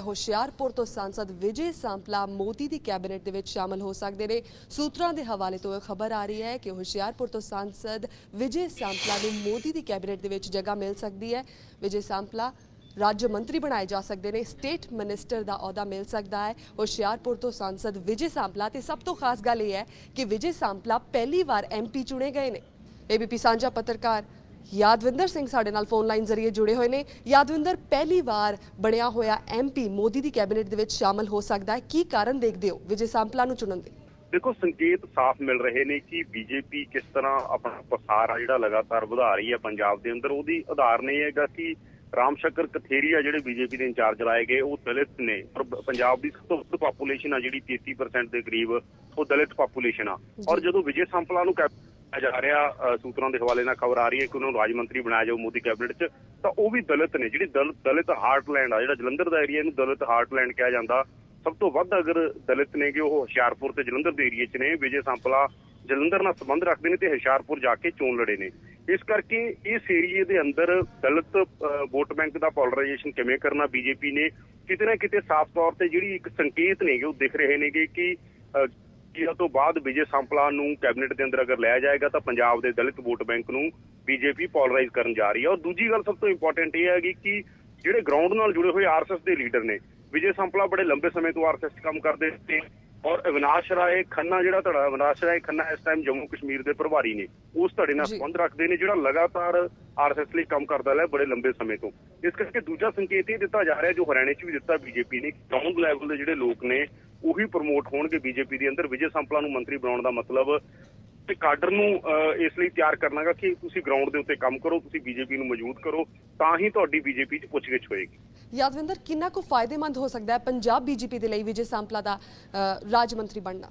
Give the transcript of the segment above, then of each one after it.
ਹੁਸ਼ਿਆਰਪੁਰ ਤੋਂ ਸਾਂਸਦ ਵਿਜੇ ਸਾਂਪਲਾ ਮੋਦੀ ਦੀ ਕੈਬਨਿਟ ਦੇ ਵਿੱਚ ਸ਼ਾਮਲ ਹੋ ਸਕਦੇ ਨੇ। ਸੂਤਰਾਂ ਦੇ ਹਵਾਲੇ ਤੋਂ ਇਹ ਖਬਰ ਆ ਰਹੀ ਹੈ ਕਿ ਹੁਸ਼ਿਆਰਪੁਰ ਤੋਂ ਸਾਂਸਦ ਵਿਜੇ ਸਾਂਪਲਾ ਨੂੰ ਮੋਦੀ ਦੀ ਕੈਬਨਿਟ ਦੇ ਵਿੱਚ ਜਗ੍ਹਾ ਮਿਲ ਸਕਦੀ ਹੈ। ਵਿਜੇ ਸਾਂਪਲਾ ਰਾਜ ਮੰਤਰੀ ਬਣਾਏ ਜਾ ਸਕਦੇ ਨੇ, ਸਟੇਟ ਮਿਨਿਸਟਰ ਦਾ ਅਹੁਦਾ ਮਿਲ ਸਕਦਾ ਹੈ। ਹੁਸ਼ਿਆਰਪੁਰ ਤੋਂ ਸਾਂਸਦ ਵਿਜੇ ਸਾਂਪਲਾ ਤੇ ਸਭ ਤੋਂ ਖਾਸ ਗੱਲ ਇਹ ਹੈ ਕਿ ਵਿਜੇ ਸਾਂਪਲਾ ਪਹਿਲੀ ਵਾਰ ਐਮਪੀ ਚੁਣੇ ਗਏ ਨੇ। ਏਬੀਪੀ ਸਾਂਝਾ ਪੱਤਰਕਾਰ ਯਾਦਵਿੰਦਰ ਸਿੰਘ ਸਾਡੇ ਨਾਲ ਫੋਨ ਲਾਈਨ ਜ਼ਰੀਏ ਜੁੜੇ ਹੋਏ ਨੇ। ਯਾਦਵਿੰਦਰ ਪਹਿਲੀ ਵਾਰ ਬਣਿਆ ਹੋਇਆ ਐਮਪੀ ਮੋਦੀ ਦੀ ਕੈਬਨਿਟ ਦੇ ਵਿੱਚ ਸ਼ਾਮਲ ਹੋ ਸਕਦਾ ਹੈ। ਕੀ ਕਾਰਨ ਦੇਖਦੇ ਹੋ? ਵਿਜੇ ਸਾਂਪਲਾ ਨੂੰ ਚੁਣਨ ਦੇ। ਦੇਖੋ ਸੰਕੇਤ ਸਾਫ਼ ਮਿਲ ਰਹੇ ਨੇ ਕਿ ਬੀਜੇਪੀ ਕਿਸ ਤਰ੍ਹਾਂ ਆਪਣਾ ਪਸਾਰ ਆ ਜਿਹੜਾ ਲਗਾਤਾਰ ਵਧਾ ਰਹੀ ਹੈ ਪੰਜਾਬ ਦੇ ਅੰਦਰ। ਉਹਦੀ ਉਦਾਹਰਨ ਇਹ ਹੈਗਾ ਕਿ ਰਾਮ ਸ਼ੰਕਰ ਕਥੇਰੀਆ ਜਿਹੜੇ ਬੀਜੇਪੀ ਦੇ ਇੰਚਾਰਜ ਲਾਏ ਗਏ ਉਹ ਦਲਿਤ ਨੇ। ਔਰ ਪੰਜਾਬ ਦੀ ਸਭ ਤੋਂ ਵੱਧ ਪਾਪੂਲੇਸ਼ਨ ਆ ਜਿਹੜੀ 33% ਦੇ ਕਰੀਬ ਉਹ ਦਲਿਤ ਪਾਪੂਲੇਸ਼ਨ ਆ। ਔਰ ਜਦੋਂ ਵਿਜੇ ਸੰਪਲਾ ਨੂੰ ਜਾ ਰਿਹਾ ਸੂਤਰਾਂ ਦੇ ਹਵਾਲੇ ਨਾਲ ਖਬਰ ਆ ਰਹੀ ਹੈ ਕਿ ਉਹਨਾਂ ਨੂੰ ਰਾਜ ਮੰਤਰੀ ਬਣਾਇਆ ਜਾਊ ਮੋਦੀ ਕੈਬਨਿਟ 'ਚ। ਤਾਂ ਉਹ ਵੀ ਦਲਿਤ ਨੇ ਜਿਹੜੀ ਦਲ- ਦਲਿਤ ਹਾਰਟਲੈਂਡ ਆ ਜਿਹੜਾ ਜਲੰਧਰ ਦਾ ਏਰੀਆ ਇਹਨੂੰ ਦਲਿਤ ਹਾਰਟਲੈਂਡ ਕਿਹਾ ਜਾਂਦਾ। ਸਭ ਤੋਂ ਵੱਧ ਅਗਰ ਦਲਿਤ ਨੇ ਕਿ ਉਹ ਹੁਸ਼ਿਆਰਪੁਰ ਤੇ ਜਲੰਧਰ ਦੇ ਏਰੀਏ 'ਚ ਨੇ ਵਿਜੇ ਸੰਪਲਾ ਜਲੰਧਰ ਨਾਲ ਸੰਬੰਧ ਰੱਖਦੇ ਨੇ ਤੇ ਹੁਸ਼ਿਆਰਪੁਰ ਜਾ ਕੇ ਚੋਣ ਲੜੇ ਨੇ। ਇਸ ਕਰਕੇ ਇਸ ਏਰੀਏ ਦੇ ਅੰਦਰ ਦਲਿਤ ਅ, ਵੋਟ ਬੈਂਕ ਦਾ ਪੋਲਰਾਈਜੇਸ਼ਨ ਕਿਵੇਂ ਕਰਨਾ ਬੀਜੇਪੀ ਨੇ ਕਿਤੇ ਨਾ ਕਿਤੇ ਸਾਫ਼ ਤੌਰ ਤੇ ਜਿਹੜੀ ਇੱਕ ਸੰਕੇਤ ਨੇਗੇ ਉਹ ਦਿਖ ਰਹੇ ਨੇਗੇ ਕਿ ਅ, ਕਿ ਇਹ ਤੋਂ ਬਾਅਦ ਵਿਜੇ ਸੰਪਲਾ ਨੂੰ ਕੈਬਨਿਟ ਦੇ ਅੰਦਰ ਅਗਰ ਲਿਆ ਜਾਏਗਾ ਤਾਂ ਪੰਜਾਬ ਦੇ ਦਲਿਤ ਵੋਟ ਬੈਂਕ ਨੂੰ ਬੀਜੇਪੀ ਪੋਲਰਾਈਜ਼ ਕਰਨ ਜਾ ਰਹੀ ਹੈ ਔਰ ਦੂਜੀ ਗੱਲ ਸਭ ਤੋਂ ਇੰਪੋਰਟੈਂਟ ਇਹ ਹੈਗੀ ਕਿ ਜਿਹੜੇ ਗਰਾਊਂਡ ਨਾਲ ਜੁੜੇ ਹੋਏ ਆਰਐਸਐਸ ਦੇ ਲੀਡਰ ਨੇ ਵਿਜੇ ਸੰਪਲਾ ਬੜੇ ਲੰਬੇ ਸਮੇਂ ਤੋਂ ਆਰਐਸਐਸ 'ਚ ਕੰਮ ਕਰਦੇ ਨੇ ਔਰ ਅਵਿਨਾਸ਼ ਰਾਏ ਖੰਨਾ ਜਿਹੜਾ ਧੜਾ ਅਵਿਨਾਸ਼ ਰਾਏ ਖੰਨਾ ਇਸ ਟਾਈਮ ਜੰਮੂ ਕਸ਼ਮੀਰ ਦੇ ਪ੍ਰਭਾਰੀ ਨੇ ਉਸ ਧੜੇ ਨਾਲ। ਸੰਬੰਧ ਰੱਖਦੇ ਨੇ ਜਿਹੜਾ ਲਗਾਤਾਰ ਆਰਐਸਐਸ ਲਈ ਕੰਮ ਕਰਦਾ ਹੈ ਬੜੇ ਲੰਬੇ ਸਮੇਂ ਤੋਂ ਇਸ ਕਰਕੇ ਦੂਜਾ ਸੰਕੇਤ ਇਹ ਦਿੱਤਾ ਜਾ ਰਿਹਾ ਜੋ ਹਰਿਆਣੇ 'ਚ ਵੀ ਦਿੱਤਾ ਬੀਜੇਪੀ ਨੇ ਗਰਾਊਂਡ ਲੈਵਲ ਦੇ ਜਿਹੜੇ ਲੋਕ ਨੇ ਉਹੀ ਪ੍ਰਮੋਟ ਹੋਣਗੇ ਬੀਜੇਪੀ ਦੇ ਅੰਦਰ। ਵਿਜੇ ਸੰਪਲਾ ਨੂੰ ਮੰਤਰੀ ਬਣਾਉਣ ਦਾ ਮਤਲਬ ਤੇ ਕਾਡਰ ਨੂੰ ਇਸ ਲਈ ਤਿਆਰ ਕਰਨਾਗਾ ਕਿ ਤੁਸੀਂ ਗਰਾਊਂਡ ਦੇ ਉੱਤੇ ਕੰਮ ਕਰੋ ਤੁਸੀਂ ਬੀਜੇਪੀ ਨੂੰ ਮਜ਼ਬੂਤ ਕਰੋ ਤਾਂ ਹੀ ਤੁਹਾਡੀ ਬੀਜੇਪੀ 'ਚ ਪੁੱਛਗਿੱਛ ਹੋਏਗੀ। ਯਾਦਵਿੰਦਰ ਕਿੰਨਾ ਕੁ ਫਾਇਦੇਮੰਦ ਹੋ ਸਕਦਾ ਹੈ ਪੰਜਾਬ ਬੀਜੇਪੀ ਦੇ ਲਈ ਵਿਜੇ ਸਾਂਪਲਾ ਦਾ ਰਾਜ ਮੰਤਰੀ ਬਣਨਾ?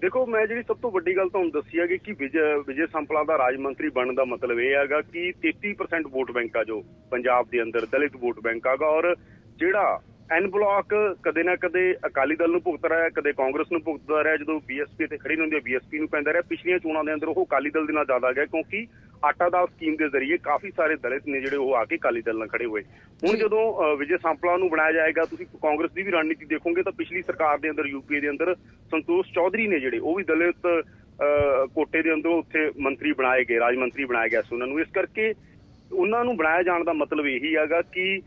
ਦੇਖੋ ਮੈਂ ਜਿਹੜੀ ਸਭ ਤੋਂ ਵੱਡੀ ਗੱਲ ਤੁਹਾਨੂੰ ਦੱਸੀ ਹੈਗੀ ਕਿ ਵਿਜੇ ਵਿਜੇ ਸੰਪਲਾ ਦਾ ਰਾਜ ਮੰਤਰੀ ਬਣਨ ਦਾ ਮਤਲਬ ਇਹ ਹੈਗਾ ਕਿ 33% ਵੋਟ ਬੈਂਕ ਆ ਜੋ ਪੰਜਾਬ ਦੇ ਅੰਦਰ ਦਲਿਤ ਵੋਟ ਬੈਂਕ ਆਗਾ ਔਰ ਜਿਹੜਾ ਐਨ ਬਲਾਕ ਕਦੇ ਨਾ ਕਦੇ ਅਕਾਲੀ ਦਲ ਨੂੰ ਭੁਗਤ ਰਿਹਾ ਹੈ, ਕਦੇ ਕਾਂਗਰਸ ਨੂੰ ਭੁਗਤਦਾ ਰਿਹਾ ਜਦੋਂ ਬੀਐਸਪੀ ਤੇ ਖੜੀ ਹੁੰਦੀ ਬੀਐਸਪੀ ਨੂੰ ਪੈਂਦਾ ਰਿਹਾ। ਪਿਛਲੀਆਂ ਚੋਣਾਂ ਦੇ ਅੰਦਰ ਉਹ ਅਕਾਲੀ ਦਲ ਦੇ ਨਾਲ ਜ਼ਿਆਦਾ ਗਿਆ ਕਿਉਂਕਿ ਆਟਾ ਦਾਲ ਸਕੀਮ ਦੇ ਜ਼ਰੀਏ ਕਾਫੀ ਸਾਰੇ ਦਲਿਤ ਨੇ ਜਿਹੜੇ ਉਹ ਆ ਕੇ ਅਕਾਲੀ ਦਲ ਨਾਲ ਖੜੇ ਹੋਏ। ਹੁਣ। ਜਦੋਂ ਵਿਜੇ ਸੰਪਲਾ ਨੂੰ ਬਣਾਇਆ ਜਾਏਗਾ ਤੁਸੀਂ ਕਾਂਗਰਸ ਦੀ ਵੀ ਰਣਨੀਤੀ ਦੇਖੋਗੇ ਤਾਂ ਪਿਛਲੀ ਸਰਕਾਰ ਦੇ ਅੰਦਰ ਯੂਪੀ ਦੇ ਅੰਦਰ ਸੰਤੋਸ਼ ਚੌਧਰੀ ਨੇ ਜਿਹੜੇ ਉਹ ਵੀ ਦਲਿਤ ਕੋਟੇ ਦੇ ਅੰਦਰੋਂ ਉੱਥੇ ਮੰਤਰੀ ਬਣਾਏ ਗਏ ਰਾਜ ਮੰਤਰੀ ਬਣਾਇਆ ਗਿਆ ਸੀ ਉਹਨਾਂ ਨੂੰ। ਇਸ ਕਰਕੇ ਉਹਨਾਂ ਨੂੰ ਬਣਾਇਆ ਜਾਣ ਦਾ ਮਤਲਬ ਇਹੀ ਹੈਗਾ ਕਿ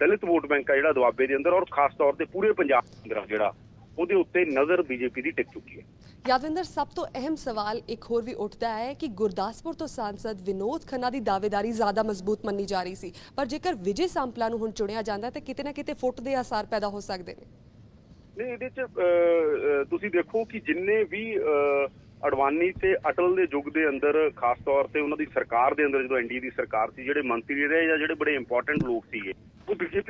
ਦਲਿਤ ਵੋਟ ਬੈਂਕ ਆ ਜਿਹੜਾ ਦੁਆਬੇ ਦੇ ਅੰਦਰ ਔਰ ਖਾਸ ਤੌਰ ਤੇ ਪੂਰੇ ਪੰਜਾਬ ਦੇ ਅੰਦਰ ਜਿਹੜਾ ਉਹਦੇ ਉੱਤੇ ਨਜ਼ਰ ਬੀਜੇਪੀ ਦੀ ਟਿਕ ਚੁੱਕੀ ਹੈ। ਯਾਦਵਿੰਦਰ ਸਭ ਤੋਂ ਅਹਿਮ ਸਵਾਲ ਇੱਕ ਹੋਰ ਵੀ ਉੱਠਦਾ ਹੈ ਕਿ ਗੁਰਦਾਸਪੁਰ ਤੋਂ ਸਾਂਸਦ ਵਿਨੋਦ ਖੰਨਾ ਦੀ ਦਾਅਵੇਦਾਰੀ ਜ਼ਿਆਦਾ ਮਜ਼ਬੂਤ ਮੰਨੀ ਜਾ ਰਹੀ ਸੀ। ਪਰ ਜੇਕਰ ਵਿਜੇ ਸਾਂਪਲਾ ਨੂੰ ਹੁਣ ਚੁਣਿਆ ਜਾਂਦਾ ਤਾਂ ਕਿਤੇ ਨਾ ਕਿਤੇ ਫੁੱਟ ਦੇ ਆਸਾਰ ਪੈਦਾ ਹੋ ਸਕਦੇ ਨੇ। ਨਹੀਂ ਇਹਦੇ ਚ ਤੁਸੀਂ ਦੇਖੋ ਕਿ ਜਿੰਨੇ ਵੀ ਅਡਵਾਨੀ ਤੇ ਅਟਲ ਦੇ ਯੁੱਗ ਦੇ ਅੰਦਰ ਖਾਸ ਤੌਰ ਤੇ ਉਹਨਾਂ ਦੀ ਸਰਕਾਰ ਦੇ ਅੰਦਰ ਜਦੋਂ ਐਨਡੀਏ ਦੀ ਸਰਕਾਰ ਸੀ ਜਿਹੜੇ ਮੰਤਰੀ ਰਹੇ ਜਾਂ ਜਿਹੜੇ ਬੜੇ ਇੰਪੋਰਟੈਂਟ ਲੋਕ ਸੀਗੇ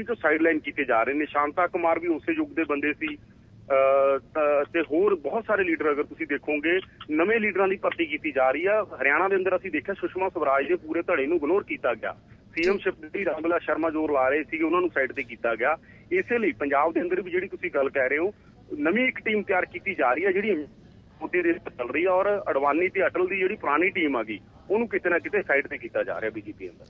ਬੀਜੇਪੀ ਤੋਂ ਸਾਈਡਲਾਈਨ ਕੀਤੇ ਜਾ ਰਹੇ ਨੇ ਸ਼ਾਂਤਾ ਕੁਮਾਰ ਵੀ ਉਸੇ ਯੁੱਗ ਦੇ ਬੰਦੇ ਸੀ ਤਾਂ- ਹੋਰ ਬਹੁਤ ਸਾਰੇ ਲੀਡਰ ਅਗਰ ਤੁਸੀਂ ਦੇਖੋਗੇ ਨਵੇਂ ਲੀਡਰਾਂ ਦੀ ਭਰਤੀ ਕੀਤੀ ਜਾ ਰਹੀ ਆ। ਹਰਿਆਣਾ ਦੇ ਅੰਦਰ ਅਸੀਂ ਦੇਖਿਆ ਸੁਸ਼ਮਾ ਸਵਰਾਜ ਦੇ ਪੂਰੇ ਧੜੇ ਨੂੰ ਇਗਨੋਰ ਕੀਤਾ ਗਿਆ। ਸੀਐਮ ਸ਼ਿਪ ਦੀ ਰਾਮਲਾ ਸ਼ਰਮਾ ਜੋਰ ਲਾ ਰਹੇ ਸੀਗੇ ਉਹਨਾਂ ਨੂੰ ਸਾਈਡ ਤੇ ਕੀਤਾ ਗਿਆ। ਇਸੇ ਲਈ ਪੰਜਾਬ ਦੇ ਅੰਦਰ ਵੀ ਜਿਹੜੀ ਤੁਸੀਂ ਗੱਲ ਕਹਿ ਰਹੇ ਹੋ ਨਵੀਂ ਇੱਕ ਟੀਮ ਤਿਆਰ ਕੀਤੀ ਜਾ ਰਹੀ ਹੈ ਜਿਹੜੀ ਮੋਦੀ ਦੇ ਚੱਲ ਰਹੀ ਹੈ ਔਰ ਅਡਵਾਨੀ ਤੇ ਅਟਲ ਦੀ ਜਿਹੜੀ ਪੁਰਾਣੀ ਟੀਮ ਆ ਗਈ ਉਹਨੂੰ ਕਿਤੇ ਨਾ ਕਿਤੇ ਸਾਈਡ ਤੇ ਕੀਤਾ ਜਾ ਰਿਹਾ ਬੀਜੇਪੀ ਅੰਦਰ।